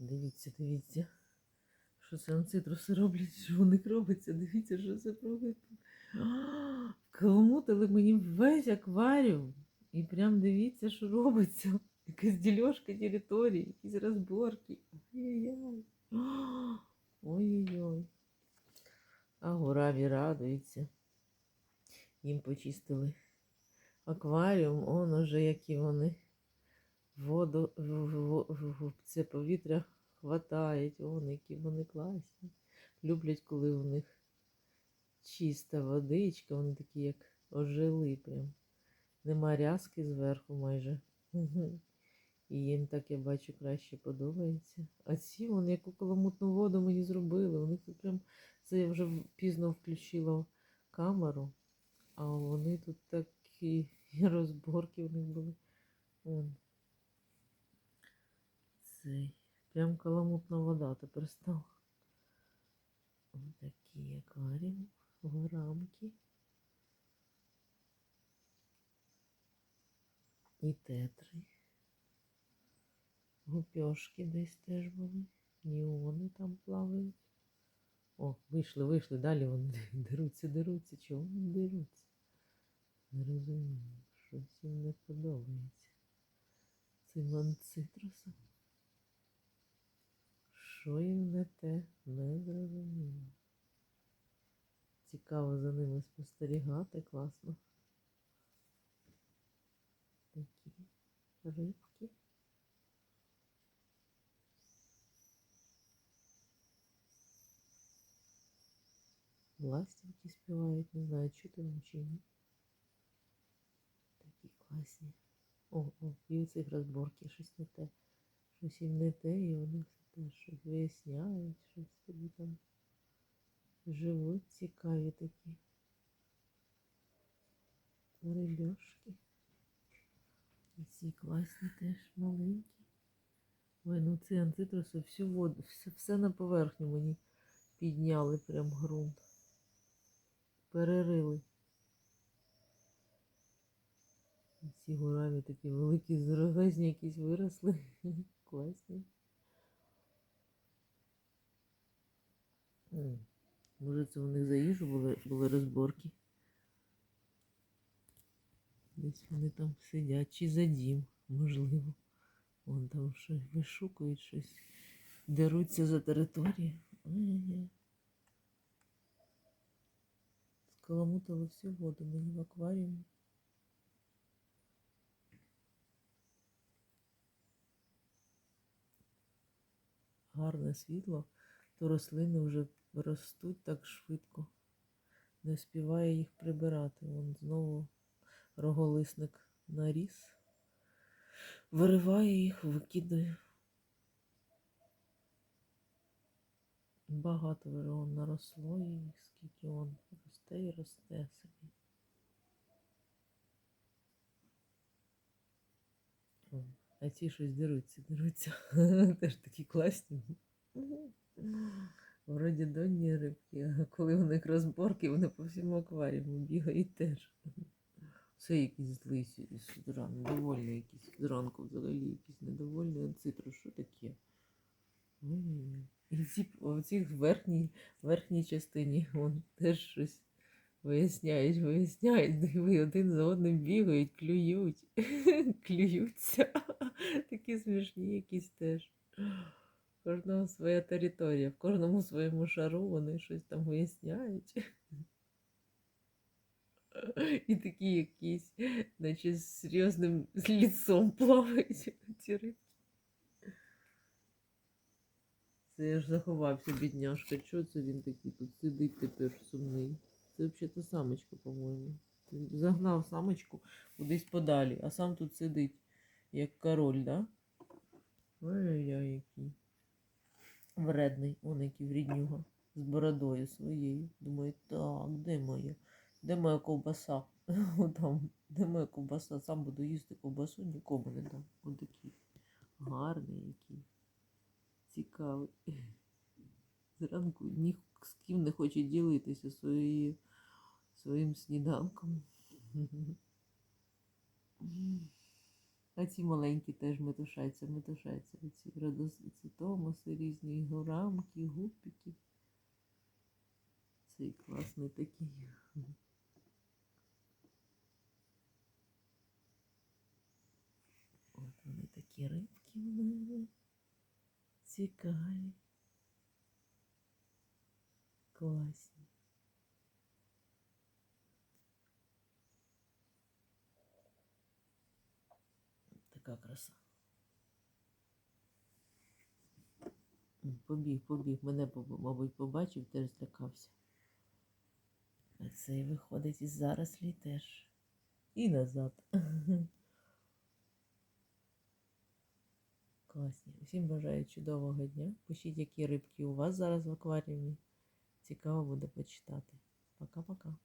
Дивіться, дивіться. Що це анцитруси роблять, що них робиться. Дивіться, що це робить. Каламутили мені весь акваріум. І прям дивіться, що робиться. Якась дільошка території, якісь розборки. Ой-ой-ой. Ой-ой-ой. А гураві радуються. Їм почистили акваріум, он уже які вони воду, це повітря хватають, вон які вони класні. Люблять, коли у них чиста водичка, вони такі, як ожили прям. Нема рязки зверху майже. І їм так, я бачу, краще подобається. А ці вон яку каламутну воду мені зробили. Них тут прям це я вже пізно включила камеру, а вони тут такі розборки в них були. Вон. Цей. Прям каламутна вода тепер стала. Ось такі акваріум, рамки. І тетри. Гупьошки десь теж були. Ніони там плавають. О, вийшли, вийшли. Далі вони деруться, деруться. Чого вони деруться? Не розумію. Щось їм не подобається. Цим анцитрусом. Що їм не зрозуміло. Цікаво за ними спостерігати, класно. Такі рибки. Ластівки співають, не знаю, чути вам чи ні. Такі класні. О, о, і у цих розборки щось не те. Щось їм не те, і вони все теж щось виясняють, щось собі там живуть цікаві такі. Рибьошки. І ці класні теж маленькі. Ой, ну ці анцитруси всю воду, все, все на поверхню мені підняли прям ґрунт. Перерили. Ці гураві такі великі, здоровезні якісь виросли. Класні. Може, це у них за їжу були, були розборки. Десь вони там сидять, чи за дім, можливо. Вон там щось вишукують щось, деруться за територію. Скаламутили всю воду мені в акваріумі. Гарне світло, то рослини вже ростуть так швидко. Не встигає їх прибирати. Вон знову роголисник наріс. Вириває їх, викидає. Багато вже он наросло їх, скільки он росте і росте собі. А ці щось деруться, деруться. Теж такі класні. Вроді донні рибки, а коли у них розборки, вони по всьому акваріуму бігають теж. Все якісь злий зранку, недовольні якісь зранку взагалі якісь недовольні анцитру. Що таке? І ці в цій верхній, верхній частині вон теж щось виясняють, виясняють, диви, один за одним бігають, клюють, клюються. Такі смішні якісь теж. Кожного своя територія, в кожному своєму шару вони щось там виясняють. І такі якісь, наче з серйозним ліцом плавають ці рибки. Це я ж заховався, бідняшка. Чого це він такий тут сидить тепер сумний? Це взагалі самочка, по-моєму. Загнав самочку кудись подалі, а сам тут сидить, як король, да? Ой-ой-ой, який. Вредний, он який вріднюга. З бородою своєю. Думаю, так, де моя? Де моя ковбаса? Там, де моя ковбаса? Сам буду їсти ковбасу, нікому не дам. Ось такий гарний який. Цікавий. Зранку ні з ким не хоче ділитися своєю, своїм сніданком. А ці маленькі теж метушаться, метушаться. Оці радоси томоси різні, горамки, і гуппіки. Цей класний такий. От вони такі рибки в мене. Цікаві. Класні. Така краса. Побіг, побіг. Мене, мабуть, побачив, теж злякався. А цей виходить із зарослі теж. І назад. Класні. Усім бажаю чудового дня. Пишіть, які рибки у вас зараз в акваріумі. Цікаво буде почитати. Пока-пока.